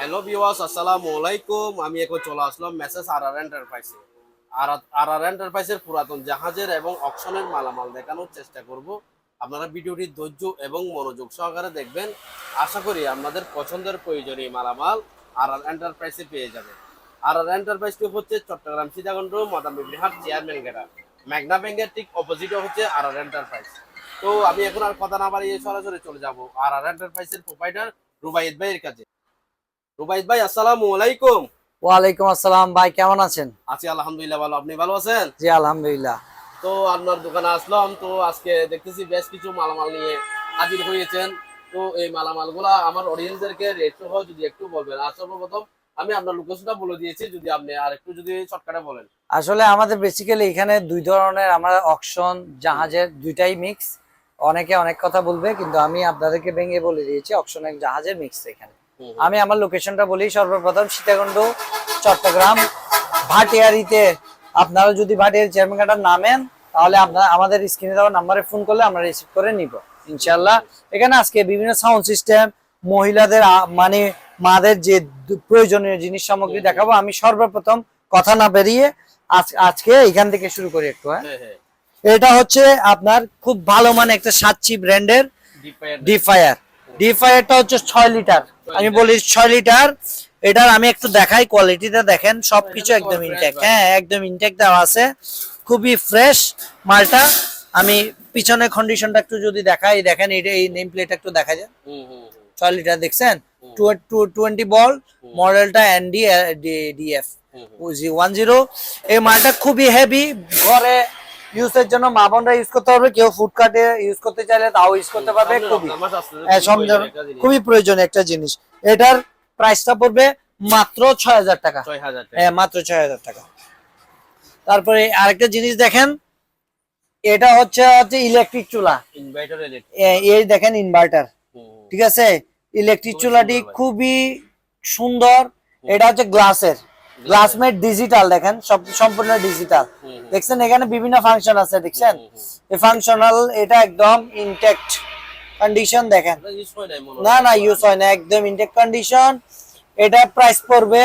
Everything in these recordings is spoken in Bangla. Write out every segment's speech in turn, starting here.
হ্যালো ভিওয়ার্স আসসালামু আলাইকুম। আমি এখন চলে আসলাম মেসেজ আর আর এন্টারপ্রাইজে আর আর এন্টারপ্রাইজের পুরাতন জাহাজের এবং অকশনের মালামাল দেখানোর চেষ্টা করব। আপনারা ভিডিওটি ধৈর্য এবং মনোযোগ সহকারে দেখবেন। আশা করি আপনাদের পছন্দের প্রয়োজনীয় মালামাল আর আর এন্টারপ্রাইজে পেয়ে যাবেন। আর আর এন্টারপ্রাইজটি হচ্ছে চট্টগ্রাম সীতাকুণ্ড মাদাম বিহাট চেয়ারম্যান গেটা। মেঘনা ব্যাংকের ঠিক অপোজিটে হচ্ছে আর আর এন্টারপ্রাইজ তো আমি এখন আর কথা না বাড়িয়ে সরাসরি চলে যাব আর আর এন্টারপ্রাইজের প্রোভাইডার রুবাইদ ভাইয়ের কাছে। রুবাইদ ভাই আসসালামু আলাইকুম। ওয়ালাইকুম আসসালাম ভাই কেমন আছেন? আছি আলহামদুলিল্লাহ ভালো আপনি ভালো আছেন? জি আলহামদুলিল্লাহ। তো আপনার দোকানে আসলাম তো আজকে দেখতেছি বেশ কিছু মালামাল নিয়ে হাজির হয়েছেন। তো এই মালামালগুলা আমার অডিয়েন্সদেরকে রেট সহ যদি একটু বলবেন আর সর্বপ্রথম আমি আপনার লোকেশনটা বলে দিয়েছি যদি আপনি আর একটু যদি শর্টকাটে বলেন। আসলে আমাদের বেসিক্যালি এখানে দুই ধরনের আমরা অকশন জাহাজের দুইটাই মিক্স অনেকে অনেক কথা বলবে কিন্তু আমি আপনাদেরকে ভেঙে বলে দিয়েছি অকশন এক জাহাজের মিক্স এখানে। আমি আমার লোকেশনটা বলি সর্বপ্রথম সীতাকুণ্ড চট্টগ্রাম। ভাটিয়ারিতে আপনারা যদি ভাটিয়ারি চেয়ারম্যানঘাটার নামেন তাহলে আপনারা আমাদের স্ক্রিনে দেওয়া নাম্বারে ফোন করলে আমরা রিসিভ করে নিব ইনশাল্লাহ এখানে আজকে বিভিন্ন সাউন্ড সিস্টেম মহিলাদের মানে মাদের যে প্রয়োজনীয় জিনিস সামগ্রী দেখাবো আমি সর্বপ্রথম কথা না বেরিয়ে আজ- আজকে এখান থেকে শুরু করি একটু হ্যাঁ? হ্যাঁ হ্যাঁ। এটা হচ্ছে আপনার খুব ভালো মানে একটা সাতচি ব্র্যান্ডের ডিফায়ার ডিফায়ারটা হচ্ছে ছয় লিটার। আমি বলি ছয় লিটার। এটার আমি একটু দেখাই কোয়ালিটিটা দেখেন সবকিছু একদম ইনটেক হ্যাঁ। একদম ইনটেক দেওয়া আছে। খুবই ফ্রেশ মালটা। আমি পিছনে কন্ডিশনটা একটু যদি দেখাই দেখেন এটা এই নেম প্লেট একটু দেখা যায়। ছয় লিটার দেখছেন। টোয়েন্টি বল মডেলটা এনডি ডিএফ। ওয়ান জিরো এই মালটা খুবই হেভি ঘরে ইউজের জন্য মা বোনরা ইউজ করতে পারবে কেউ ফুড কার্টে ইউজ করতে চাইলে তাও ইউজ করতে পারবে খুবই হ্যাঁ, খুবই প্রয়োজনীয় একটা জিনিস। এটার প্রাইসটা পড়বে মাত্র ছয় হাজার টাকা। হ্যাঁ মাত্র ছয় হাজার টাকা। তারপরে আরেকটা জিনিস দেখেন এটা হচ্ছে হচ্ছে ইলেকট্রিক চুলা। এই দেখেন ইনভার্টার। ঠিক আছে? ইলেকট্রিক চুলাটি খুবই সুন্দর। এটা হচ্ছে গ্লাসের গ্লাসমেট ডিজিটাল দেখেন সব সম্পূর্ণ ডিজিটাল। দেখছেন এখানে বিভিন্ন ফাংশন আছে দেখছেন। এই ফাংশনাল এটা একদম ইনটেক্ট কন্ডিশন দেখেন। না না ইউজ হয় না একদম ইনটেক কন্ডিশন এটা প্রাইস পড়বে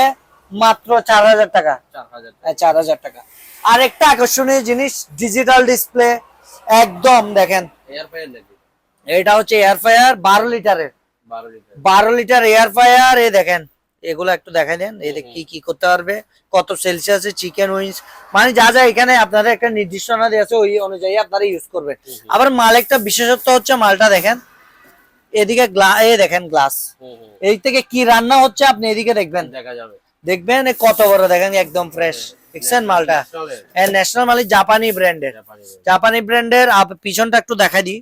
মাত্র চার হাজার টাকা চার হাজার টাকা। হ্যাঁ, আর একটা আকর্ষণীয় জিনিস ডিজিটাল ডিসপ্লে একদম দেখেন এটা হচ্ছে এয়ার ফায়ার বারো লিটারের বারো লিটার। এয়ার ফায়ার এই দেখেন এগুলো একটু দেখাই দেন এতে কি কি করতে পারবে কত সেলসিয়াসে চিকেন উইংস মানে যা যা এখানে আপনাদের একটা নির্দিষ্টনা দিয়ে আছে ওই অনুযায়ী আপনারা ইউজ করবেন। আবার মাল একটা বিশেষত্ব হচ্ছে মালটা দেখেন এদিকে এ দেখেন গ্লাস। এই থেকে কি রান্না হচ্ছে আপনি এদিকে দেখবেন। দেখা যাবে। দেখবেন এ কত বড় দেখেন একদম ফ্রেশ দেখছেন মালটা। হ্যাঁ ন্যাশনাল মালিক জাপানি ব্র্যান্ডের জাপানি ব্র্যান্ডের পিছনটা একটু দেখাই দিই।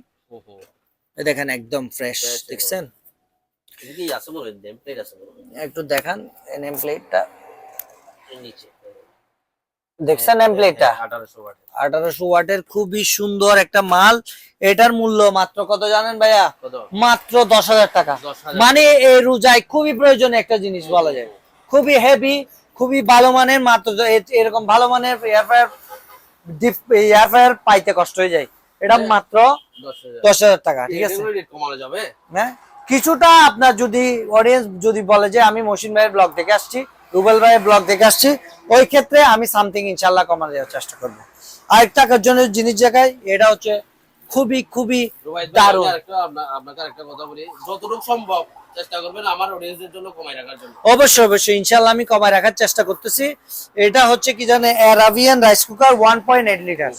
দেখেন একদম ফ্রেশ দেখছেন? একটু দেখান নেম প্লেটটা নিচে। দেখছেন নেম প্লেটটা হ্যাঁ, 1800 watt। আঠারোশো ওয়াটের খুবই সুন্দর একটা মাল। এটার মূল্য মাত্র কত জানেন ভাইয়া? মাত্র দশ হাজার টাকা। মানে এই রোজায় খুবই প্রয়োজনীয় একটা জিনিস বলা যায়। খুবই হেভি খুবই ভালো মানের মাত্র এরকম ভালো মানের এয়ার ফায়ার এয়ার পাইতে কষ্ট হয়ে যায়। এটা মাত্র দশ হাজার। টাকা ঠিক আছে? কমানো যাবে? হ্যাঁ? কিছুটা আপনার যদি অডিয়েন্স যদি বলে যে আমি মসিন ভাইয়ের ব্লগ দেখে আসছি রুবেল ভাইয়ের ব্লগ থেকে আসছি ওই ক্ষেত্রে আমি সামথিং ইনশাল্লাহ কমানো দেওয়ার চেষ্টা করব। আরেকটা জন্য জিনিস জায়গায় এটা হচ্ছে খুবই খুবই দারুণ। আমি আরেকটা আপনা- আপনাকে আরেকটা কথা বলি। যতটুকু সম্ভব চেষ্টা করবেন আমার অডিয়েন্সের জন্য কমাই রাখার জন্য। অবশ্যই অবশ্যই ইনশাল্লাহ আমি কমায় রাখার চেষ্টা করতেছি। এটা হচ্ছে কি জানে Arabian rice cooker one point eight litre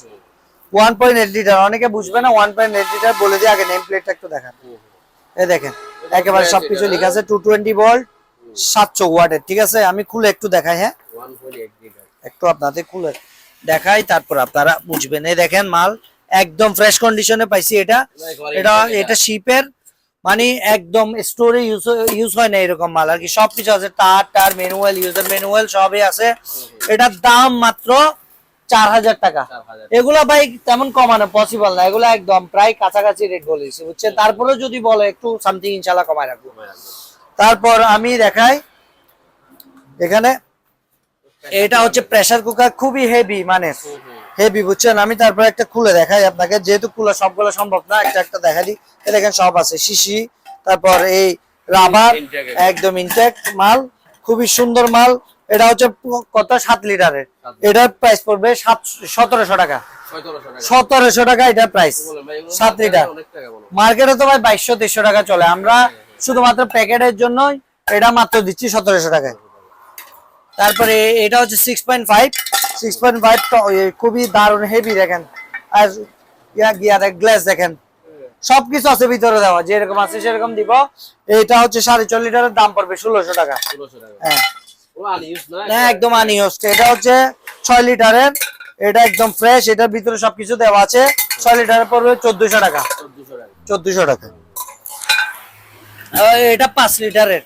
one point eight litre অনেকে বুঝবে না ওয়ান পয়েন্ট এইট লিটার বলে দিয়ে আগে নেম প্লেটটা একটু দেখান। এই দেখেন একেবারে সবকিছু লেখা আছে টু টোয়েন্টি ভোল্ট সাতশো ওয়াটের ঠিক আছে? আমি খুলে একটু দেখাই হ্যাঁ? একটু আপনাদের খুলে দেখাই তারপর আপনারা বুঝবেন। এই দেখেন মাল একদম ফ্রেশ কন্ডিশনে পাইছি এটা। এটা এটা শিপের মানে একদম স্টোরে ইউজ ইউজ হয় না এরকম মাল। আর কি সবকিছু আছে তার টার ম্যানুয়াল ইউজার ম্যানুয়াল সবই আছে। এটার দাম মাত্র চার হাজার টাকা। এগুলা ভাই তেমন কমানো পসিবল না। এগুলা একদম প্রায় কাছাকাছি রেট বলেছি বুঝছেন? তারপরে যদি বলে একটু সামথিং ইনশাল্লাহ কমায় রাখব। তারপর আমি দেখাই এখানে এটা হচ্ছে প্রেসার কুকার খুবই হেভি মানে। হেভি বুঝছেন? আমি তারপর একটা খুলে দেখাই আপনাকে। যেহেতু খুলে সবগুলো সম্ভব না একটা একটা দেখা দিই। দেখেন সব আছে। শিশি তারপর এই রাবার একদম ইনটেক্ট মাল খুবই সুন্দর মাল। এটা হচ্ছে কত? সাত লিটারের। এটার প্রাইস পড়বে সাত সতেরোশো টাকা। সতেরোশো টাকা। এটার প্রাইস সাত লিটার। মার্কেটে তো ভাই বাইশশো তেইশশো টাকা চলে। আমরা শুধুমাত্র প্যাকেটের জন্য এটা মাত্র দিচ্ছি সতেরোশো টাকায়। তারপরে এটা হচ্ছে six point five six point five খুবই দারুণ হেভি দেখেন। আর ইয়া গিয়ার গ্লাস দেখেন। সবকিছু আছে ভিতরে দেওয়া। যেরকম আছে সেরকম দিব। এটা হচ্ছে সাড়ে চার লিটারের দাম পড়বে ষোলোশো টাকা। ষোলোশো টাকা। হ্যাঁ। না? না একদম আনইউজড এটা হচ্ছে ছয় লিটারের। এটা একদম ফ্রেশ এটার ভিতরে সবকিছু দেওয়া আছে। ছয় লিটারের পড়বে চোদ্দশো টাকা। চোদ্দশো টাকা। এটা পাঁচ লিটারের।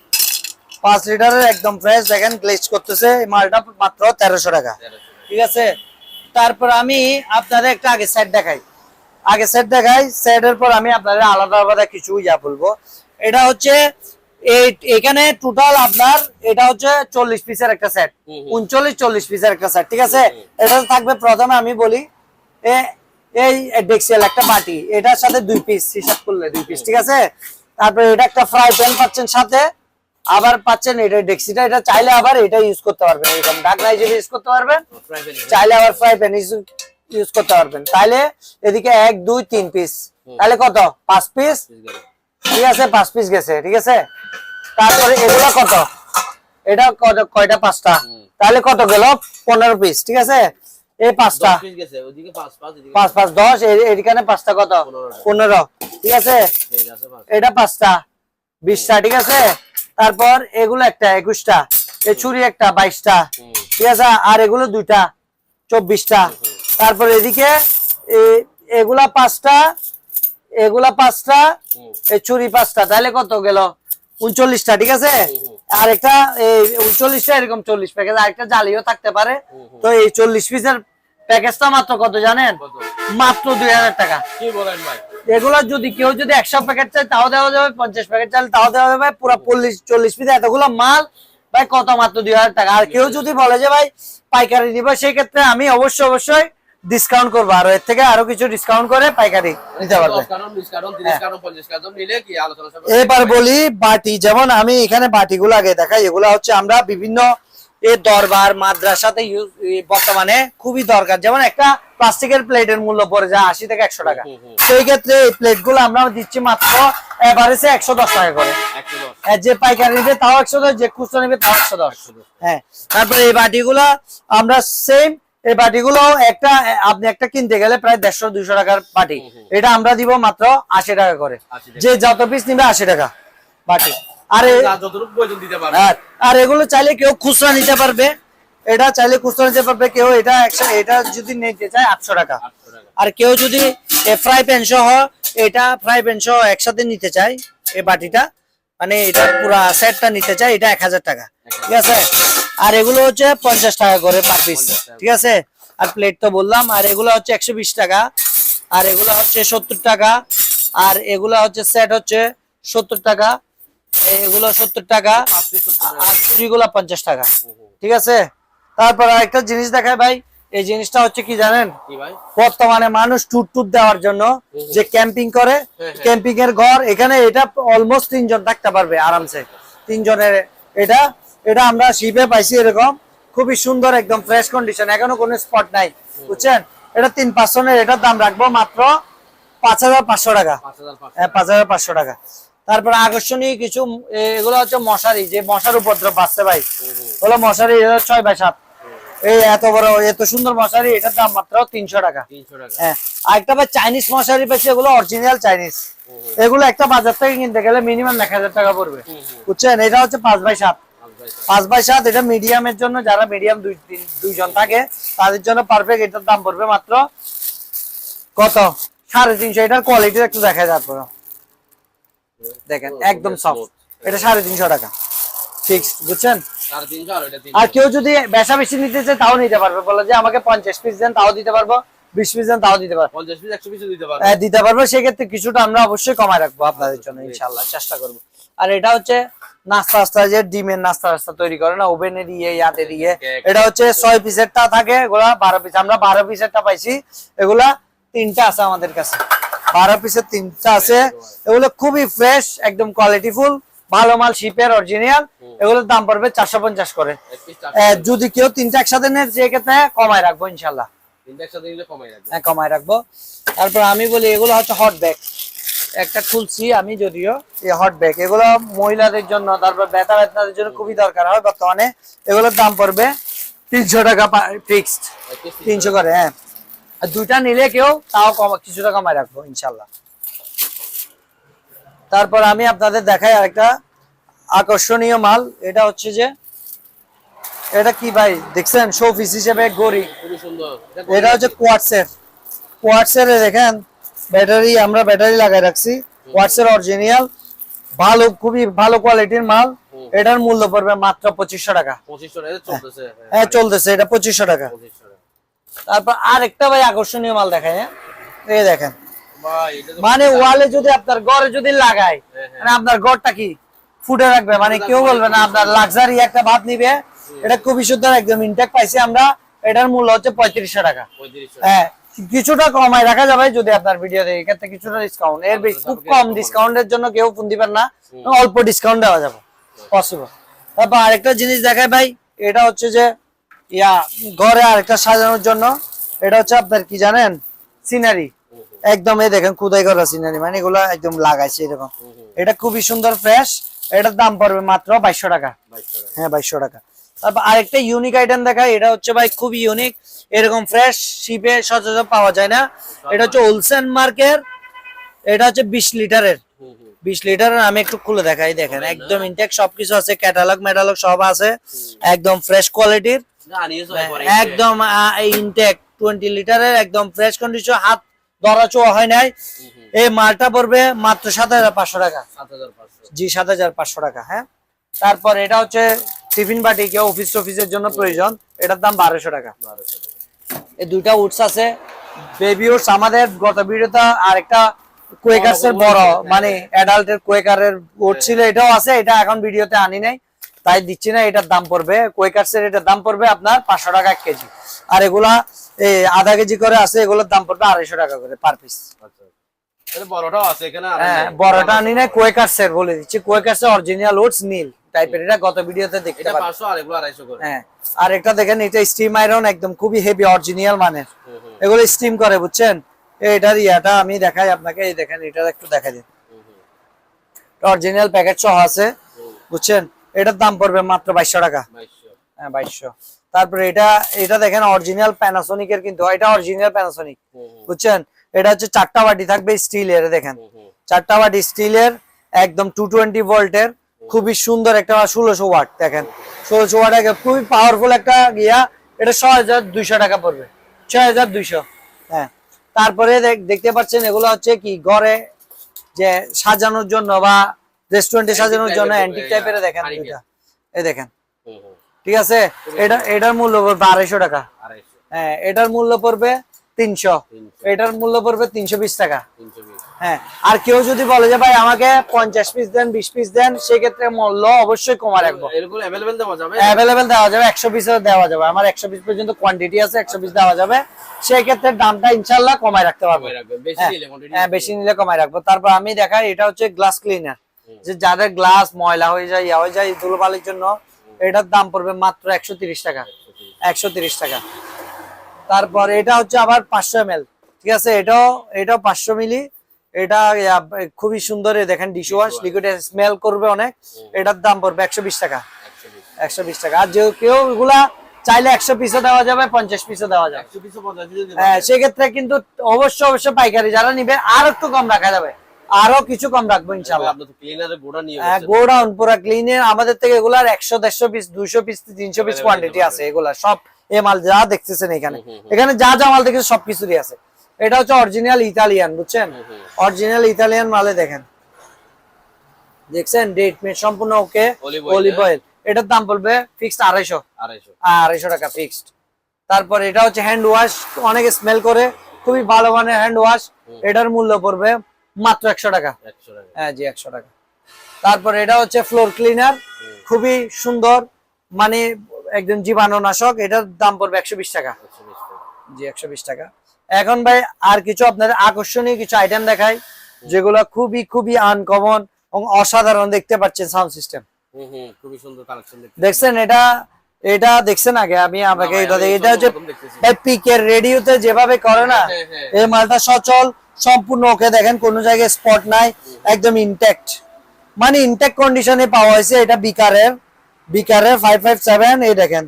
পাঁচ লিটারের একদম ফ্রেশ দেখেন গ্লেজ করতেছে। এই মালটা মাত্র তেরোশো টাকা। ঠিক আছে? তারপর আমি আপনাদের একটা আগে সেট দেখাই। আগে সেট দেখাই। সেটের পর আমি আপনাদের আলাদা আলাদা কিছু ইয়া বলব। এটা হচ্ছে এখানে টোটাল আপনার এটা হচ্ছে চল্লিশ পিসের একটা সেট। উনচল্লিশ চল্লিশ পিসের একটা সেট ঠিক আছে? এটা থাকবে প্রথমে আমি বলি এই ডেক্সিয়াল একটা বাটি এটার সাথে দুই পিস হিসাব করলে দুই পিস ঠিক আছে? তারপরে এটা একটা ফ্রাই প্যান পাচ্ছেন সাথে আবার পাচ্ছেন এটা ডেক্সিটা এটা চাইলে আবার এটা ইউজ করতে পারবেন এরকম ঢাকনা হিসেবে ইউজ করতে পারবেন চাইলে আবার ফ্রাই প্যান ইউজ করতে পারবেন। তাইলে এদিকে এক দুই তিন পিস তাহলে কত? পাঁচ পিস। ঠিক আছে পাঁচ পিস গেছে ঠিক আছে? তারপরে এগুলা কত? এটা কয়টা পাঁচটা? তাহলে কত গেল? পনেরো পিস ঠিক আছে? এই পাঁচটা। পাঁচ, পাঁচ, দশ এখানে পাঁচটা কত? পনেরো ঠিক আছে। এটা পাঁচটা বিশটা ঠিক আছে? তারপর এগুলো একটা একুশটা এই ছুরি একটা বাইশটা ঠিক আছে? আর এগুলো দুইটা চব্বিশটা। তারপর এদিকে এগুলা পাঁচটা এগুলা পাঁচটা। এই ছুরি পাঁচটা তাহলে কত গেল উনচল্লিশটা ঠিক আছে হুম। আর একটা এই উনচল্লিশটা এরকম চল্লিশ প্যাকেজ আর একটা জালিও থাকতে পারে। তো এই চল্লিশ পিসের প্যাকেজটা মাত্র কত জানেন মাত্র দুই হাজার টাকা? এগুলো যদি কেউ যদি একশো প্যাকেট চাই তাও দেওয়া যাবে পঞ্চাশ প্যাকেট চাই তাও দেওয়া যাবে পুরো চল্লিশ চল্লিশ পিস এতগুলো মাল ভাই কত মাত্র দুই হাজার টাকা আর কেউ যদি বলে যে ভাই পাইকারি দিব সেই ক্ষেত্রে আমি অবশ্যই অবশ্যই ডিসকাউন্ট করব। আর এর থেকে আরও কিছু ডিসকাউন্ট করে পাইকারি নিতে পারবে। সাপেক্ষে? এবার বলি বাটি যেমন আমি এখানে বাটিগুলো আগে দেখাই এগুলো হচ্ছে আমরা বিভিন্ন এ দরবার মাদ্রাসাতে বর্তমানে খুবই দরকার। যেমন একটা প্লাস্টিকের প্লেটের মূল্য পড়ে যায় আশি থেকে একশো টাকা। সেই ক্ষেত্রে এই প্লেটগুলো আমরা দিচ্ছি মাত্র এভারেজে একশো দশ টাকা করে। যে পাইকারি নিবে তাও একশো দশ যে খুচরো নিবে তাও একশো দশ। হ্যাঁ তারপরে এই বাটিগুলো আমরা সেম এই বাটিগুলো একটা আপনি একটা কিনতে গেলে প্রায় দেড়শো দুইশো টাকার বাটি এটা আমরা দিব মাত্র আশি টাকা করে। যে যত পিস নিবে আশি টাকা বাটি আর এ- যা যতটুকু প্রয়োজন দিতে পারবে। আর এগুলো চাইলে কেউ খুচরা নিতে পারবে। এটা চাইলে খুচরা নিতে পারবে কেউ এটা এটা যদি নিতে চায় আটশো টাকা। আটশো টাকা। আর কেউ যদি ফ্রাই প্যান সহ এটা ফ্রাই প্যান সহ একসাথে নিতে চায় এই বাটিটা মানে এটা পুরা সেটটা নিতে চায় এটা এক হাজার টাকা। ঠিক আছে? আর এগুলো হচ্ছে পঞ্চাশ টাকা করে পার পিস ঠিক আছে? আর প্লেট তো বললাম আর এগুলো হচ্ছে একশো বিশ টাকা। আর এগুলো হচ্ছে সত্তর টাকা। আর এগুলো হচ্ছে সেট হচ্ছে সত্তর টাকা। এগুলো সত্তর টাকা। আর চুরিগুলো পঞ্চাশ টাকা। ঠিক আছে? তারপর আরেকটা জিনিস দেখায় ভাই। এই জিনিসটা হচ্ছে কি জানেন? বর্তমানে মানুষ টুর টুর দেওয়ার জন্য যে ক্যাম্পিং করে হ্যাঁ, হ্যাঁ। ক্যাম্পিং এর ঘর এখানে এটা অলমোস্ট তিনজন থাকতে পারবে আরামসে। তিনজনের এটা এটা আমরা শিপে পাইছি এরকম। খুবই সুন্দর একদম ফ্রেশ কন্ডিশন এখনও কোনো স্পট নাই বুঝছেন? এটা তিন পাঁচজনের এটার দাম রাখব মাত্র পাঁচ হাজার পাঁচশো টাকা। হ্যাঁ পাঁচ হাজার পাঁচশো টাকা। তারপরে আকর্ষণীয় কিছু এগুলো হচ্ছে মশারি যে মশার উপদ্রব বাঁচছে ভাই। হলো মশারি ছয় বাই সাত। এই এত বড় এত সুন্দর মশারি এটার দাম মাত্র তিনশো টাকা। হ্যাঁ আরেকটা ভাই চাইনিজ মশারি পেয়েছে এগুলো অরিজিনাল চাইনিজ। এগুলো একটা বাজার থেকে কিনতে গেলে মিনিমাম এক হাজার টাকা পড়বে। বুঝছেন? এটা হচ্ছে পাঁচ বাই সাত। পাঁচ বাই সাত। এটা মিডিয়ামের জন্য যারা মিডিয়াম দুই দুইজন থাকে তাদের জন্য পারফেক্ট এটার দাম পড়বে মাত্র কত? সাড়ে তিনশো এটার কোয়ালিটি একটু দেখা যায় তারপর। দেখেন একদম সফট এটা সাড়ে তিনশো টাকা। ফিক্স বুঝছেন? আর কেউ যদি বেশা বেশি নিতে চায় তাও নিতে পারবে। বলে যে আমাকে পঞ্চাশ পিস দেন তাও দিতে পারব। বিশ পিস দেন তাও দিতে পারব। পঞ্চাশ পিস একশো পিসও দিতে পারবে। হ্যাঁ, দিতে পারব। সেক্ষেত্রে কিছুটা আমরা অবশ্যই কমায় রাখব আপনাদের জন্য ইনশাল্লাহ চেষ্টা করব। আর এটা হচ্ছে নাস্তা আস্তা যে ডিমের নাস্তা রাস্তা তৈরি করে না ওভেনের ইয়ে ইয়াতে দিয়ে এটা হচ্ছে ছয় পিসেরটা থাকে এগুলা বারো পিস। আমরা বারো পিসেরটা পাইছি এগুলা তিনটা আছে আমাদের কাছে। বারো পিসের তিনটা আছে। এগুলো খুবই ফ্রেশ একদম কোয়ালিটিফুল ভালো মাল শিপের অরিজিনাল এগুলোর দাম পড়বে চারশো পঞ্চাশ করে। যদি কেউ তিনটা একসাথে নেয় সেক্ষেত্রে কমায় রাখব ইনশাল্লাহ। হ্যাঁ কমায় রাখব। তারপর আমি বলি এগুলো হচ্ছে হট ব্যাগ একটা খুলছি আমি যদিও এই হট ব্যাগ এগুলো মহিলাদের জন্য তারপর ব্যথা ব্যথাদের জন্য খুবই দরকার হয় বর্তমানে। এগুলোর দাম পড়বে তিনশো টাকা ফিক্সড তিনশো করে হ্যাঁ। আর দুইটা নিলে কেউ তাও কম কিছুটা কমায় রাখব ইনশাল্লাহ। তারপর আমি আপনাদের দেখাই আরেকটা আকর্ষণীয় মাল। এটা হচ্ছে যে এটা কি ভাই দেখছেন? শো পিস হিসেবে গড়ি। এটা হচ্ছে কোয়াটসের কোয়াটসের দেখেন ব্যাটারি আমরা ব্যাটারি লাগাই রাখছি। কোয়াটসের অরিজিনাল ভালো খুবই ভালো কোয়ালিটির মাল। এটার মূল্য পড়বে মাত্র পঁচিশশো টাকা। টাকা চলতেছে হ্যাঁ। চলতেছে এটা পঁচিশশো টাকা। তারপর আর একটা ভাই আকর্ষণীয় মাল দেখায় হ্যাঁ। এই দেখেন। ভাই এটা তো মানে ওয়ালে যদি আপনার ঘরে যদি লাগায় হ্যাঁ, হ্যাঁ। মানে আপনার ঘরটা কি ফুটে রাখবে? মানে কেউ বলবে না আপনার লাক্সারি একটা ভাত নিবে। এটা খুবই সুন্দর একদম ইনটেক পাইছি আমরা। এটার মূল্য হচ্ছে পঁয়ত্রিশশো টাকা। হ্যাঁ কিছুটা কমায় রাখা যাবে যদি আপনার ভিডিও দেখে এক্ষেত্রে কিছুটা ডিসকাউন্ট এর বেশি খুব কম ডিসকাউন্টের জন্য কেউ ফোন দিবেন না অল্প ডিসকাউন্ট দেওয়া যাবে। পসিবল তারপর আরেকটা জিনিস দেখায় ভাই এটা হচ্ছে যে ইয়া ঘরে আরেকটা সাজানোর জন্য এটা হচ্ছে আপনার কি জানেন? সিনারি একদম এই দেখেন খুদাই করা সিনারি মানে এগুলো একদম লাগাইছে এরকম। এটা খুবই সুন্দর ফ্রেশ এটার দাম পড়বে মাত্র বাইশশো টাকা। হ্যাঁ বাইশশো টাকা। তারপর আরেকটা ইউনিক আইটেম দেখায় এটা হচ্ছে ভাই খুব ইউনিক এরকম ফ্রেশ শিপে সচরাচর পাওয়া যায় না। এটা হচ্ছে হোলসেল মার্কের এটা হচ্ছে বিশ লিটারের। বিশ লিটারের আমি একটু খুলে দেখাই দেখেন একদম ইনটেক সবকিছু আছে ক্যাটালগ মেটালগ সব আছে একদম ফ্রেশ কোয়ালিটির একদম ইনটেক টোয়েন্টি লিটারের একদম ফ্রেশ কন্ডিশন হাত ধরা ছোঁয়া হয় নাই। এই মালটা পড়বে মাত্র সাত হাজার পাঁচশো টাকা। জি সাত হাজার পাঁচশো টাকা হ্যাঁ। তারপর এটা হচ্ছে টিফিন বাটি কেউ অফিস টফিসের জন্য প্রয়োজন? এটার দাম বারোশো টাকা। এই দুইটা উডস আছে। বেবি উডস আমাদের গত ভিডিওতে আরেকটা কোয়েকার্স এর বড় মানে অ্যাডাল্টের কোয়েকারের উড ছিল এটাও আছে এটা এখন ভিডিওতে আনি নাই তাই দিচ্ছি না এটার দাম পড়বে। কোয়েকার্স এর এটার দাম পড়বে আপনার পাঁচশো টাকা এক কেজি। আর এগুলা এই আধা কেজি করে আছে এগুলোর দাম পড়বে আড়াইশো টাকা করে পার পিস আচ্ছা বড়টাও আছে এখানে হ্যাঁ। বড়টা আনি নাই কোয়েকার্স এর বলে দিচ্ছি। কোয়েকার্স এর অরিজিনাল উডস নীল টাইপের এটা গত ভিডিওতে দেখতে এটা পারেন পাঁচশো আর এগুলো আড়াইশো করে। হ্যাঁ আর একটা দেখেন এটা স্টিম আয়রন একদম খুবই হেভি অরিজিনাল হুম এগুলো স্টিম করে বুঝছেন? এটার ইয়াটা আমি দেখাই আপনাকে এই দেখেন এটা একটু দেখাই দিন অরিজিনাল প্যাকেট সহ আছে বুঝছেন? এটার দাম পড়বে মাত্র বাইশশো টাকা। বাইশশো। হ্যাঁ বাইশশো। তারপরে এটা এটা দেখেন অরিজিনাল প্যানাসোনিক এর কিন্তু এটা অরিজিনাল প্যানাসোনিক বুঝছেন? এটা হচ্ছে চারটা বাটি থাকবে স্টিলের দেখেন। চারটা বাটি স্টিলের একদম টু টোয়েন্টি ভোল্টের খুবই সুন্দর একটা ষোলোশো ওয়াট দেখেন। ষোলোশো ওয়াট একটা খুবই পাওয়ারফুল একটা গিয়া এটা ছয় হাজার দুইশো টাকা পড়বে। ছয় হাজার দুইশো। হ্যাঁ। তারপরে দেখতে পাচ্ছেন এগুলো হচ্ছে কি ঘরে যে সাজানোর জন্য বা রেস্টুরেন্টে সাজানোর জন্য অ্যান্টিক টাইপের দেখেন দুইটা। এই দেখেন। ঠিক আছে? এটা এটার মূল্য পড়বে আড়াইশো টাকা। হ্যাঁ এটার মূল্য পড়বে তিনশো। এটার মূল্য পড়বে তিনশো বিশ টাকা। হ্যাঁ আর কেউ যদি বলে যে ভাই আমাকে পঞ্চাশ পিস দেন বিশ পিস দেন সেক্ষেত্রে মূল্য অবশ্যই কমা রাখব। অ্যাভেলেবেল দেওয়া যাবে? একশো পিসও দেওয়া যাবে। আমার একশো পিস পর্যন্ত কোয়ান্টিটি আছে একশো পিস দেওয়া যাবে। সেক্ষেত্রে দামটা ইনশাল্লাহ কমায় রাখতে পারব। বেশি হ্যাঁ, নিলে হ্যাঁ বেশি নিলে। কমায় রাখব। তারপর আমি দেখাই এটা হচ্ছে গ্লাস ক্লিনার যে যাদের গ্লাস ময়লা হয়ে যায় ইয়া হয়ে যায় ধুলোবালির জন্য এটার দাম পড়বে মাত্র একশো তিরিশ টাকা। একশো তিরিশ। টাকা। তারপর এটা হচ্ছে আবার পাঁচশো এম ঠিক আছে? এটাও এটাও পাঁচশো মিলি এটা খুবই সুন্দর দেখেন ডিশ ওয়াশ লিকুইড স্মেল করবে অনেক। এটার দাম পড়বে একশো বিশ টাকা। একশো বিশ। টাকা। আর যে কেউ এগুলা চাইলে একশো পিসও দেওয়া যাবে পঞ্চাশ পিসও দেওয়া যাবে। হ্যাঁ সেক্ষেত্রে কিন্তু অবশ্যই অবশ্যই পাইকারি যারা নিবে আর একটু কম রাখা যাবে। আরও কিছু কম রাখব ইনশাল্লাহ নিয়ে হ্যাঁ বসছেন। গোডাউন পুরো ক্লিনের আমাদের থেকে এগুলার একশো দেড়শো পিস দুইশো পিস তিনশো পিস কোয়ান্টিটি আছে এগুলা। সব এ মাল যা দেখতেছেন এখানে। এখানে যা যা মাল দেখতেছেন সবকিছুরই আছে। এটা হচ্ছে অরিজিনাল ইতালিয়ান বুঝছেন। অরিজিনাল ইতালিয়ান মালে দেখেন। দেখছেন? ডেট মেট সম্পূর্ণ ওকে অলিভ? অয়েল এটার দাম পড়বে ফিক্সড আড়াইশো। আড়াইশো। টাকা ফিক্সড তারপর এটা হচ্ছে হ্যান্ড ওয়াশ অনেকে স্মেল করে। খুবই ভালো মানের হ্যান্ড ওয়াশ এটার মূল্য পড়বে মাত্র একশো টাকা। হ্যাঁ জি একশো টাকা। তারপর এটা হচ্ছে ফ্লোর ক্লিনার খুবই সুন্দর মানে একদম জীবাণুনাশক। এটার দাম পড়বে একশো বিশ টাকা। একশো বিশ টাকা। জি একশো বিশ টাকা। এখন ভাই আর কিছু আপনাদের আকর্ষণীয় কিছু আইটেম দেখাই যেগুলো খুবই খুবই আনকমন এবং অসাধারণ দেখতে পাচ্ছেন সাউন্ড সিস্টেম খুবই সুন্দর কালেকশন দেখছেন এটা এটা দেখছেন আগে আমি আপনাকে ভাই, এটা আমি এটা হচ্ছে ভাই পিকের রেডিওতে যেভাবে করে না হ্যাঁ, হ্যাঁ। এই মালটা সচল সম্পূর্ণ ওকে দেখেন কোন জায়গায় স্পট নাই একদম ইনটেক্ট মানে ইনটেক্ট কন্ডিশনে পাওয়া হয়েছে এটা বিকারের বিকারের ফাইভ ফাইভ সেভেন এই দেখেন।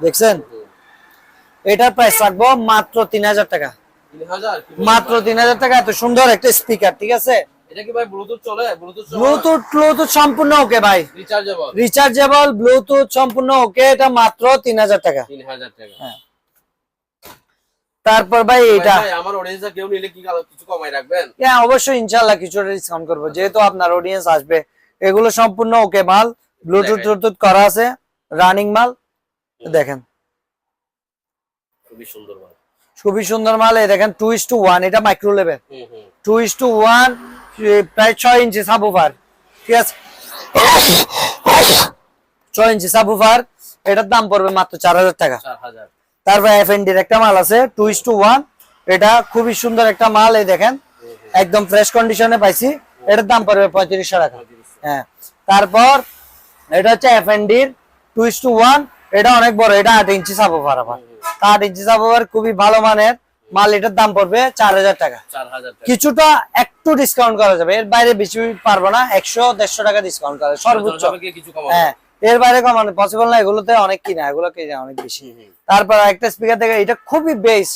দেখছেন? এটার প্রাইস রাখব মাত্র তিন হাজার টাকা। মাত্র? তিন হাজার টাকা এত সুন্দর একটা স্পিকার ঠিক আছে? এটা কি ভাই ব্লুটুথ ব্লুটুথ চলে? ব্লুটুথ ব্লুটুথ সম্পূর্ণ ওকে ভাই। রিচার্জেবল রিচার্জেবল ব্লুটুথ সম্পূর্ণ ওকে এটা মাত্র তিন হাজার টাকা। তিন হাজার টাকা। হ্যাঁ। তারপর ভাই এটা আমার অডিয়েন্সে কেউ নিলে কি কিছু কমাই রাখবেন? হ্যাঁ অবশ্যই ইনশাল্লাহ কিছুটা ডিসকাউন্ট করব। যেহেতু আপনার অডিয়েন্স আসবে এগুলো সম্পূর্ণ ওকে মাল। ব্লুটুথ। টুথুথ করা আছে রানিং মাল। দেখেন। খুবই সুন্দর ভাই খুবই সুন্দর মাল এই দেখেন টু ইস টু ওয়ান এটা micro level two is two one প্রায় ছয় ইঞ্চি সাবুফার ঠিক আছে? ছয় ইঞ্চি সাবুফার এটার দাম পড়বে মাত্র চার হাজার টাকা। তারপর এফ এর একটা মাল আছে টু ইস টু ওয়ান এটা খুবই সুন্দর একটা মাল এই দেখেন। একদম ফ্রেশ কন্ডিশনে পাইছি এটার দাম পড়বে পঁয়ত্রিশশো টাকা। হ্যাঁ তারপর এটা হচ্ছে এফ এন ডির টু ইস টু ওয়ান এটা অনেক বড় এটা আট ইঞ্চি সাবোভার আবার। আট ইঞ্চি সাবোভার খুবই ভালো মানের। মাল এটার দাম পড়বে চার হাজার টাকা। কিছুটা একটু ডিসকাউন্ট করা যাবে। এর বাইরে বেশি পারব না একশো দেড়শো টাকা ডিসকাউন্ট করা সর্বোচ্চ। কমাবো। হ্যাঁ এর বাইরে কমানো পসিবল না এগুলোতে অনেক কিনা এগুলো কিনা অনেক বেশি। তারপর একটা স্পিকার থেকে এটা খুবই বেস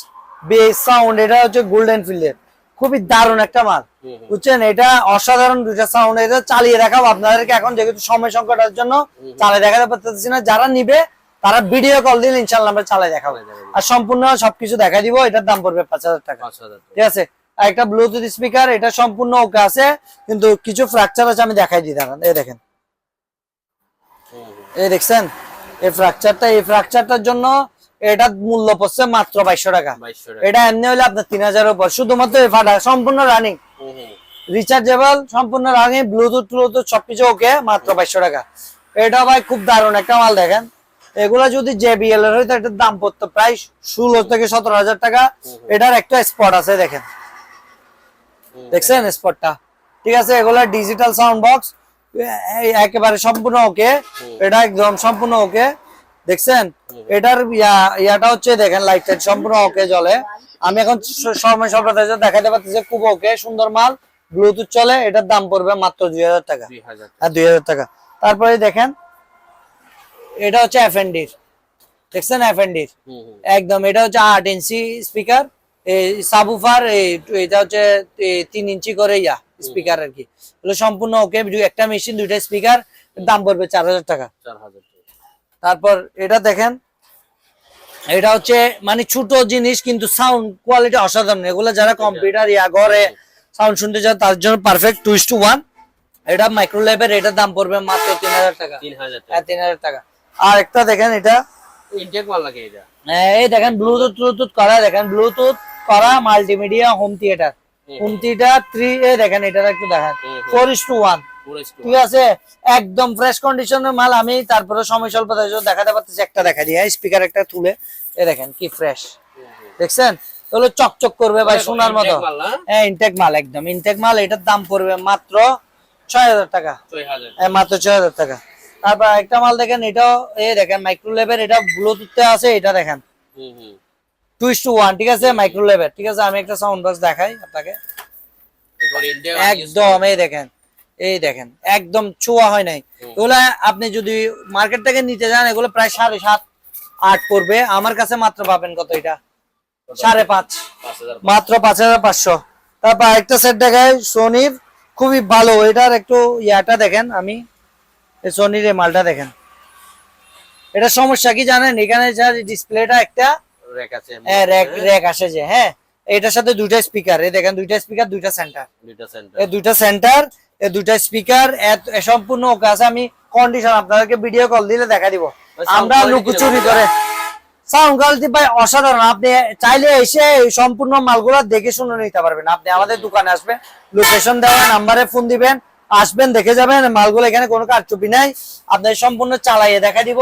বেস সাউন্ড এটা হচ্ছে গোল্ডেন ফিল্ডের খুবই দারুণ একটা মাল। বুঝছেন? এটা অসাধারণ দুইটা সাউন্ড এটা চালিয়ে দেখাবো আপনাদেরকে। এখন যেহেতু সময় সংকটের জন্য চালিয়ে দেখাতে পারতেছি না। যারা নিবে তারা ভিডিও কল দিলে ইনশাল্লাহ আমরা চালিয়ে দেখাবো। আর সম্পূর্ণ সবকিছু দেখা দিব এটার দাম পড়বে পাঁচ হাজার টাকা। হাজার ঠিক আছে? একটা ব্লুটুথ স্পিকার এটা সম্পূর্ণ ওকে আছে কিন্তু কিছু ফ্র্যাকচার আছে আমি দেখাই দিই দাঁড়ান এই দেখেন। এই দেখছেন? এই ফ্র্যাকচারটা এই ফ্র্যাকচারটার জন্য এটার মূল্য পড়ছে মাত্র বাইশশো টাকা। এটা এমনি হলে আপনার তিন হাজারের উপর। শুধুমাত্র এই ফাটা সম্পূর্ণ রানিং। রিচার্জেবল সম্পূর্ণ রানিং ব্লুটুথ ব্লুটুথ সবকিছু ওকে মাত্র বাইশশো টাকা। এটা ভাই খুব দারুণ একটা মাল দেখেন। এগুলো যদি জেবিএল এর হইতো এটার দাম পড়তো প্রায় ষোলো থেকে সতেরো হাজার টাকা। এটার একটা স্পট আছে দেখেন। দেখছেন স্পটটা ঠিক আছে এগুলো ডিজিটাল সাউন্ড বক্স একেবারে সম্পূর্ণ ওকে এটা একদম সম্পূর্ণ ওকে দেখছেন? এটার ইয়া- ইয়াটা হচ্ছে দেখেন লাইট টাইট সম্পূর্ণ ওকে জ্বলে। আমি এখন সময় সর্বদা দেখাতে পারতেছি খুব ওকে সুন্দর মাল ব্লুটুথ চলে এটার দাম পড়বে মাত্র দুই হাজার টাকা। আর দুই হাজার টাকা। তারপরে দেখেন এটা হচ্ছে এফএনডির দেখছেন এফএনডির। একদম এটা হচ্ছে আট ইঞ্চি স্পিকার সাবুফার এটা হচ্ছে তিন ইঞ্চি করে ইয়া স্পিকার আর কি। সম্পূর্ণ ওকে একটা মেশিন দুইটা স্পিকার দাম পড়বে চার হাজার টাকা। তারপর এটা দেখেন এটা হচ্ছে মানে ছোট জিনিস কিন্তু সাউন্ড কোয়ালিটি অসাধারণ। এগুলো যারা কম্পিউটার ইয়া ঘরে সাউন্ড শুনতে চায় তার জন্য পারফেক্ট টু টু ওয়ান এটা মাইক্রো ল্যাবের এটার দাম পড়বে মাত্র তিন হাজার টাকা। তিন হাজার টাকা। আর একটা দেখেন এটা। ইনটেক মাল নাকি এটা। হ্যাঁ, এই দেখেন ব্লুটুথ ব্লুটুথ করা দেখেন ব্লুটুথ করা multimedia home theatre home. Theatre three এ দেখেন এটা একটু দেখেন। ফোর ইস টু ওয়ান ঠিক আছে? একদম ফ্রেশ কন্ডিশনের মাল আমি তারপরে সময় স্বল্পতার জন্য দেখাতে পারতেছি একটা দেখা দিয়ে। স্পিকার একটা তুলে এ দেখেন কি ফ্রেশ দেখছেন? তাহলে চকচক করবে ভাই সোনার মতো। হ্যাঁ ইনটেক মাল একদম। ইনটেক মাল এটার দাম পড়বে মাত্র ছয় হাজার টাকা। হ্যাঁ, মাত্র ছয় হাজার টাকা। তারপর একটা মাল দেখেন এটাও এই দেখেন মাইক্রো লেভেল এটা ব্লুটুথে আছে এটা দেখেন। হুম হুম। টু ওয়ান ঠিক আছে? মাইক্রো লেভেল ঠিক আছে? আমি একটা সাউন্ড বক্স দেখাই আপনাকে। একদম এই দেখেন এই দেখেন একদম ছোঁয়া হয় নাই। এগুলা আপনি যদি মার্কেট থেকে নিতে যান এগুলো প্রায় সাড়ে সাত আট পড়বে। আমার কাছে মাত্র পাবেন কত এটা? সাড়ে পাঁচ। মাত্র পাঁচ হাজার পাঁচশো। তারপর একটা সেট দেখায় সোনির খুবই ভালো এটার একটু ইয়াটা দেখেন আমি। সোনির এই মালটা দেখেন। এটা সমস্যা কি জানেন? এখানে যা ডিসপ্লেটা একটা র্যাক আছে। হ্যাঁ, র্যাক র্যাক আসে যে হ্যাঁ? এটার সাথে দুইটা স্পিকার এই দেখেন দুইটা স্পিকার দুইটা সেন্টার দুইটা সেন্টার এই দুইটা সেন্টার এই দুইটা স্পিকার সম্পূর্ণ ওকে আছে। আমি কন্ডিশন আপনাদেরকে ভিডিও কল দিলে দেখা দিব। আমরা লুকোচুরি করে সাউন্ড কোয়ালিটি ভাই অসাধারণ। আপনি চাইলে এসে এই সম্পূর্ণ মালগুলো দেখে শুনে নিতে পারবেন। আপনি আমাদের দোকানে আসবেন লোকেশন দেওয়া নাম্বারে ফোন দিবেন। আসবেন দেখে যাবেন মালগুলো এখানে কোনো কারচুপি নাই। আপনাদের সম্পূর্ণ চালাইয়ে দেখা দিব।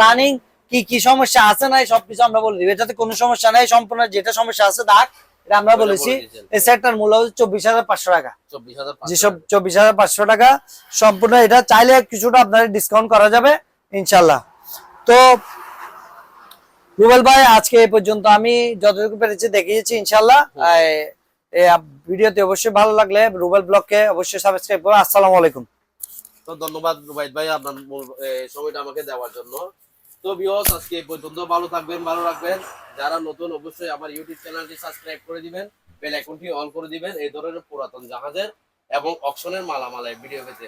রানিং কি কি সমস্যা আছে নাই সবকিছু আমরা বলে দিব। এটাতে কোনো সমস্যা নাই সম্পূর্ণ যেটা সমস্যা আছে দাগ এটা আমরা বলেছি। এই সেটটার মূল্য চব্বিশ হাজার পাঁচশো টাকা। যেসব চব্বিশ হাজার পাঁচশো টাকা সম্পূর্ণ এটা চাইলে কিছুটা আপনার ডিসকাউন্ট করা যাবে ইনশাল্লাহ তো রুবেল ভাই আজকে এই পর্যন্ত আমি যতটুকু পেরেছি দেখিয়েছি ইনশাল্লাহ ভিডিওতে অবশ্যই ভালো লাগলে রুবেল ব্লগকে অবশ্যই সাবস্ক্রাইব করুন আসসালামু আলাইকুম। তো ধন্যবাদ রুবাইদ ভাই আপনার সময়টা আমাকে দেওয়ার জন্য। তো বিয়স আজকে পর্যন্ত ভালো থাকবেন, ভালো রাখবেন। যারা নতুন, অবশ্যই আমার ইউটিউব চ্যানেলটি সাবস্ক্রাইব করে দিবেন বেল আইকনটি অন করে দিবেন। এই ধরনের পুরাতন জাহাজের এবং অকশনের মালামালের ভিডিও পেতে।